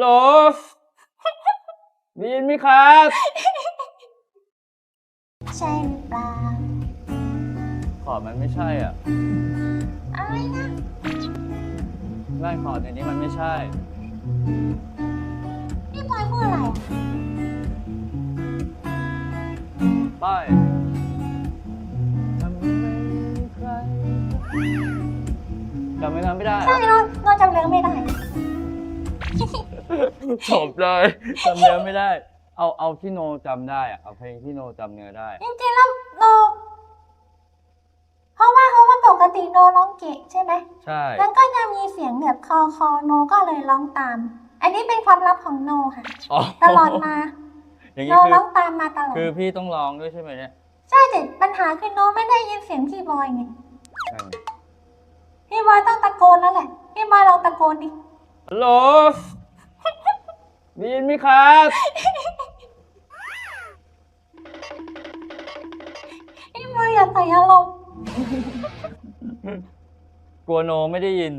โหลได้ยินไหมครับ ใช่หรือเปล่าขอร์ดมันไม่ใช่อะอะไรนะไล่ขอร์ดในนี้มันไม่ใช่พี่บอยพูดอะไรอะป้ายทำไมใครจำไม่ได้ไม่ได้ใช่เราเราจำเรื่องไม่ได้ จบเลยจำเนื้อไม่ได้ เอาเอาที่โนจำได้อะเอาเพลงที่โนจำเนื้อได้ จริงๆแล้วโนเพราะว่าเพราะว่าปกติโนร้องเก่งใช่ไหมใช่ แล้วก็จะมีเสียงแบบคอคอโนก็เลยร้องตาม อันนี้เป็นความลับของโนค่ะ อ๋อตลอดมา อย่างโนนี้คือร้องตามมาตลอด คือพี่ต้องร้องด้วยใช่ไหมเนี่ยใช่แต่ปัญหาคือโนไม่ได้ยินเสียงพี่บอยไง นั่นพี่บอยต้องตะโกนแล้วแหละ พี่บอยลองตะโกนดิฮัลโหล ได้ยินไหมครับ ไอ้มืออย่าใส่อารมณ์กลัวโนไม่ได้ยิน